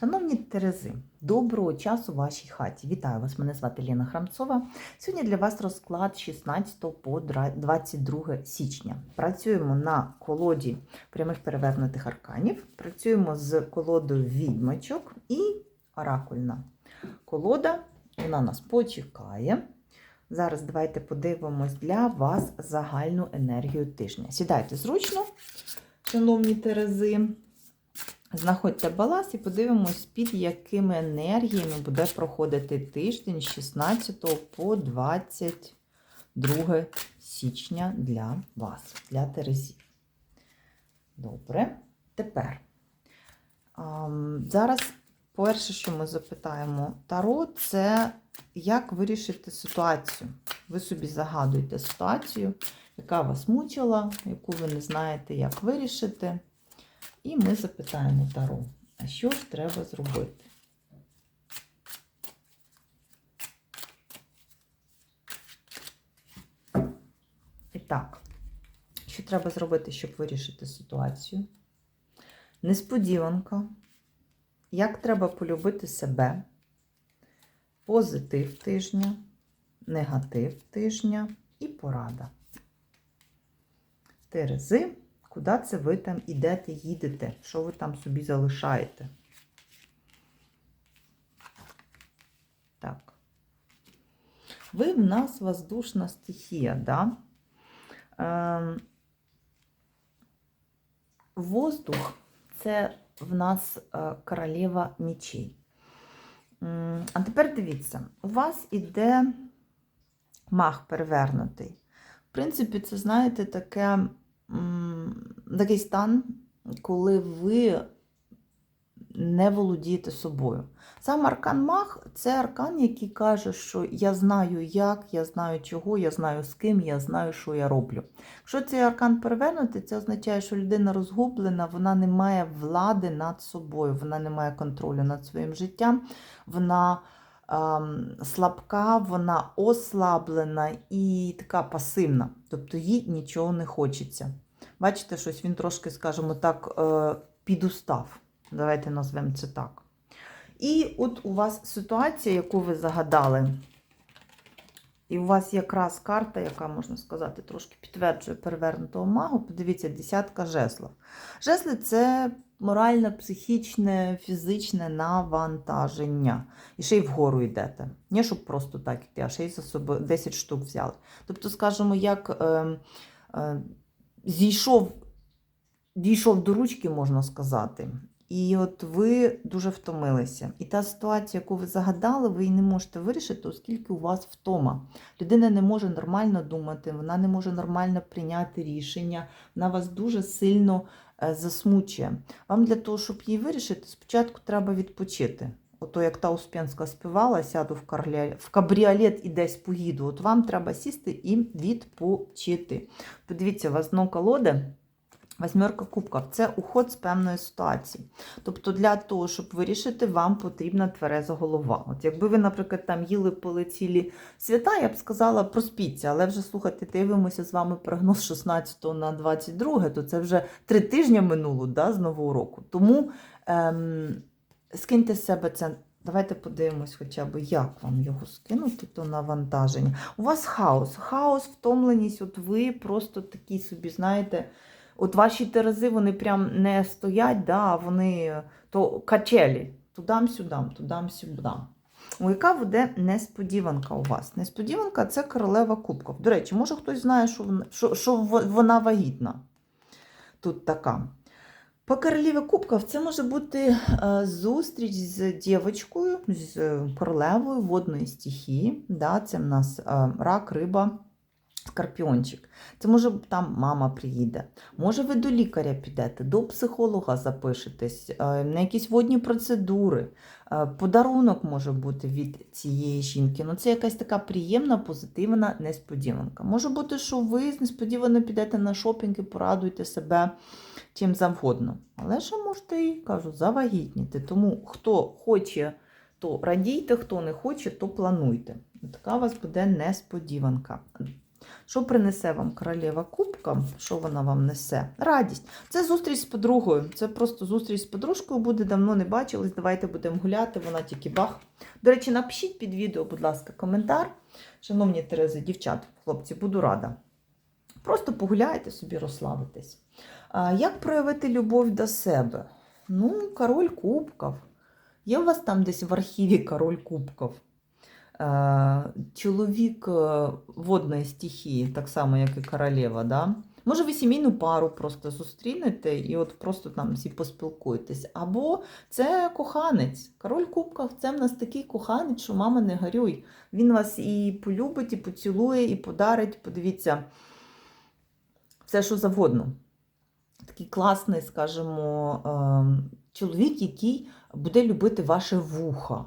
Шановні Терези, доброго часу вашій хаті. Вітаю вас! Мене звати Лена Храмцова. Сьогодні для вас розклад 16 по 22 січня. Працюємо на колоді прямих перевернутих арканів, працюємо з колодою відьмачок і оракульна колода. Вона нас почекає. Зараз давайте подивимось для вас загальну енергію тижня. Сідайте зручно, шановні Терези. Знаходьте баланс і подивимось, під якими енергіями буде проходити тиждень з 16 по 22 січня для вас, для Терезів. Добре. Тепер. Зараз, перше, що ми запитаємо Таро, це як вирішити ситуацію. Ви собі загадуєте ситуацію, яка вас мучила, яку ви не знаєте, як вирішити. І ми запитаємо Таро, а що ж треба зробити? І так, що треба зробити, щоб вирішити ситуацію? Несподіванка. Як треба полюбити себе? Позитив тижня, негатив тижня і порада. Терези. Куди це ви там ідете, їдете? Що ви там собі залишаєте? Так. Ви в нас воздушна стихія, да? Ем, воздух це в нас е, королева мечей. А тепер дивіться, у вас іде мах перевернутий. В принципі, це, знаєте, таке такий стан, коли ви не володієте собою. Сам аркан Мах це аркан, який каже, що я знаю як, я знаю чого, я знаю з ким, я знаю, що я роблю. Якщо цей аркан перевернути, це означає, що людина розгублена, вона не має влади над собою, вона не має контролю над своїм життям, вона слабка, вона ослаблена і така пасивна. Тобто їй нічого не хочеться. Бачите, щось він трошки, скажімо так, е, підустав. Давайте назвемо це так. І от у вас ситуація, яку ви загадали, і у вас якраз карта, яка, можна сказати, трошки підтверджує перевернутого магу. Подивіться, десятка жезлов. Жезли це моральне, психічне, фізичне навантаження. І ще й вгору йдете. Не щоб просто так йти, а ще й за собою 10 штук взяли. Тобто, скажімо, як е, е, зійшов, дійшов до ручки, можна сказати. І от ви дуже втомилися. І та ситуація, яку ви загадали, ви її не можете вирішити, оскільки у вас втома. Людина не може нормально думати, вона не може нормально прийняти рішення, вона вас дуже сильно е, засмучує. Вам для того, щоб її вирішити, спочатку треба відпочити. Ото як та Успенська співала, сяду в, карлі... в кабріолет і десь поїду. От вам треба сісти і відпочити. Подивіться, у вас дно колоди. Восьмерка кубків це уход з певної ситуації. Тобто, для того, щоб вирішити, вам потрібна твереза голова. От якби ви, наприклад, там їли пили цілі свята, я б сказала, проспіться, але вже слухайте, дивимося з вами прогноз 16 на 22, то це вже три тижні минуло да, з нового року. Тому ем, скиньте з себе це. Давайте подивимось, хоча б, як вам його скинути, то навантаження. У вас хаос, хаос, втомленість, от ви просто такі собі, знаєте. От ваші терези, вони прям не стоять, да, вони то качелі. Тудам-сюдам, тудам-сюдам. Яка буде несподіванка у вас? Несподіванка це королева кубків. До речі, може хтось знає, що вона, що, що вона вагітна. Тут така. По королеві кубків це може бути е, зустріч з дівчинкою, з королевою водної стихії. Да, це в нас е, рак, риба, скорпіончик. Це може там мама приїде. Може, ви до лікаря підете, до психолога запишетесь, е, на якісь водні процедури. Е, Подарунок може бути від цієї жінки. Ну, це якась така приємна, позитивна несподіванка. Може бути, що ви несподівано підете на шопінг і порадуєте себе чим завгодно. Але ще можете і кажу, завагітніти. Тому хто хоче, то радійте, хто не хоче, то плануйте. Така у вас буде несподіванка. Що принесе вам королева кубка? Що вона вам несе? Радість. Це зустріч з подругою. Це просто зустріч з подружкою буде, давно не бачились. Давайте будемо гуляти, вона тільки бах. До речі, напишіть під відео, будь ласка, коментар. Шановні Терези, дівчат, хлопці, буду рада. Просто погуляйте собі, розслабитесь. Як проявити любов до себе? Ну, король кубків. Є у вас там десь в архіві король кубків? Е, Чоловік е, водної стихії, так само, як і королева, да? Може, ви сімейну пару просто зустрінете і от просто там всі поспілкуєтесь. Або це коханець. Король кубків це в нас такий коханець, що мама не горюй. Він вас і полюбить, і поцілує, і подарить. Подивіться, все, що завгодно. Такий класний, скажімо, ем, чоловік, який буде любити ваше вухо.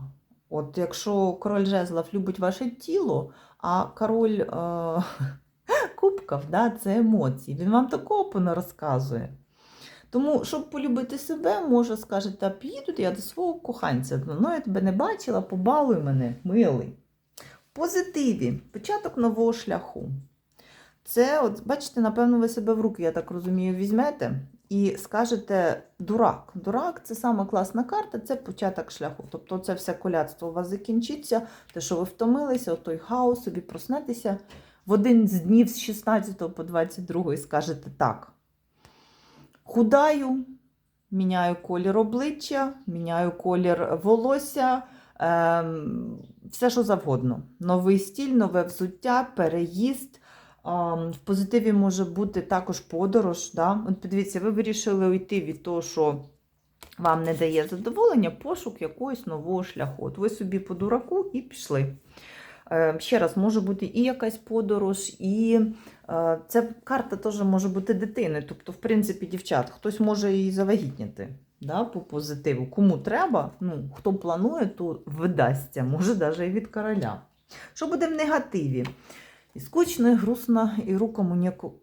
От якщо король жезлов любить ваше тіло, а король е, кубків да, це емоції. Він вам такого понарозказує. Тому, щоб полюбити себе, може скажете, піду я до свого коханця. Ну, я тебе не бачила, побалуй мене, милий. Позитиві, початок нового шляху. Це, от, бачите, напевно, ви себе в руки, я так розумію, візьмете і скажете дурак. Дурак це сама класна карта, це початок шляху. Тобто це все коляцтво у вас закінчиться, те, що ви втомилися, той хаос, собі проснетеся в один з днів з 16 по 22 і скажете так. Худаю, міняю колір обличчя, міняю колір волосся, ем, все, що завгодно. Новий стіль, нове взуття, переїзд. В позитиві може бути також подорож. Да? От подивіться, ви вирішили уйти від того, що вам не дає задоволення, пошук якогось нового шляху. От ви собі по дураку і пішли. Е, Ще раз, може бути і якась подорож, і е, ця карта теж може бути дитини. Тобто, в принципі, дівчат, хтось може і завагітніти да, по позитиву. Кому треба, ну, хто планує, то видасться, може навіть і від короля. Що буде в негативі? И скучно, и грустно, и рукому неку...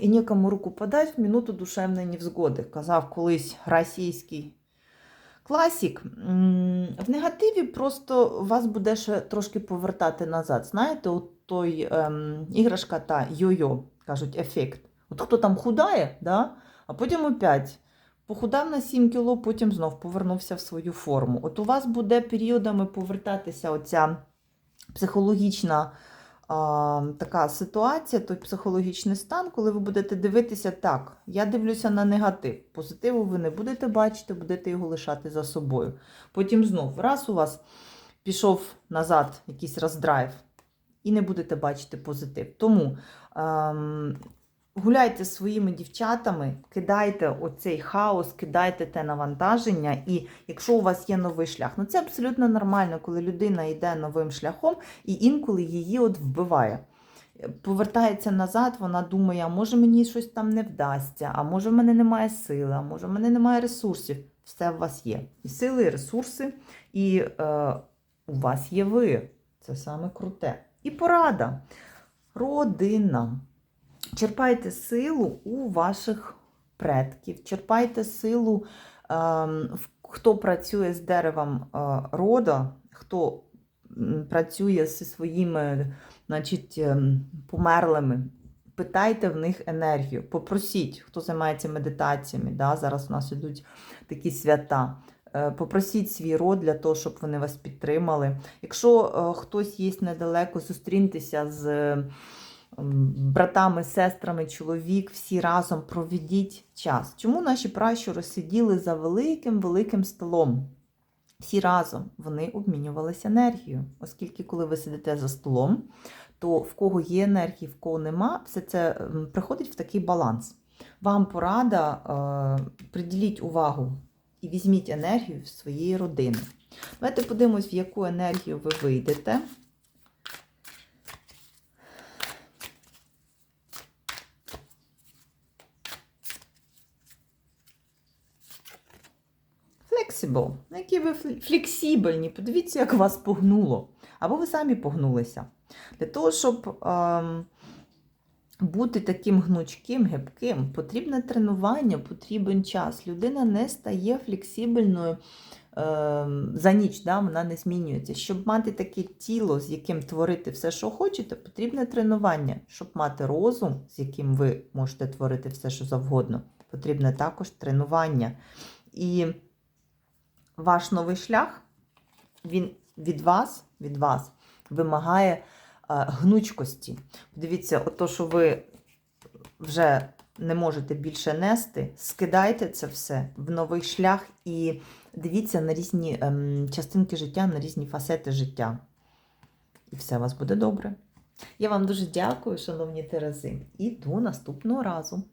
І нікому руку подать в минуту душевної невзгоди, казав колись російський класік. В негативі просто вас буде ще трошки повертати назад. Знаєте, от той ем, іграшка та йо-йо, кажуть, ефект. От хто там худає, да? а потім опять похудав на 7 кіло, потім знов повернувся в свою форму. От у вас буде періодами повертатися оця психологічна така ситуація, той психологічний стан, коли ви будете дивитися так, я дивлюся на негатив. Позитиву ви не будете бачити, будете його лишати за собою. Потім знов, раз у вас пішов назад якийсь роздрайв, і не будете бачити позитив. Тому ем, гуляйте своїми дівчатами, кидайте оцей хаос, кидайте те навантаження, і якщо у вас є новий шлях, ну це абсолютно нормально, коли людина йде новим шляхом і інколи її от вбиває. Повертається назад, вона думає, а може мені щось там не вдасться, а може в мене немає сили, а може в мене немає ресурсів. Все у вас є. І сили, і ресурси, і е, у вас є ви. Це саме круте. І порада. Родина. Черпайте силу у ваших предків, черпайте силу, ем, хто працює з деревом е, рода, хто працює зі своїми значить, ем, померлими. Питайте в них енергію, попросіть, хто займається медитаціями. Да? Зараз у нас йдуть такі свята. Е, попросіть свій род для того, щоб вони вас підтримали. Якщо е, хтось є недалеко, зустріньтеся з братами, сестрами, чоловік, всі разом проведіть час. Чому наші пращури сиділи за великим великим столом? Всі разом вони обмінювалися енергією, оскільки, коли ви сидите за столом, то в кого є енергії, в кого нема, все це приходить в такий баланс. Вам порада е, приділіть увагу і візьміть енергію в своєї родини. Давайте подивимось, в яку енергію ви вийдете. Flexible. Які ви флексибельні. Подивіться, як вас погнуло. Або ви самі погнулися. Для того, щоб ем, бути таким гнучким, гибким, потрібне тренування, потрібен час. Людина не стає флексибельною ем, за ніч, да, вона не змінюється. Щоб мати таке тіло, з яким творити все, що хочете, потрібне тренування. Щоб мати розум, з яким ви можете творити все, що завгодно, потрібне також тренування. І ваш новий шлях, він від вас, від вас вимагає е, гнучкості. Дивіться, ото, що ви вже не можете більше нести, скидайте це все в новий шлях і дивіться на різні ем, частинки життя, на різні фасети життя. І все у вас буде добре. Я вам дуже дякую, шановні Терези, і до наступного разу.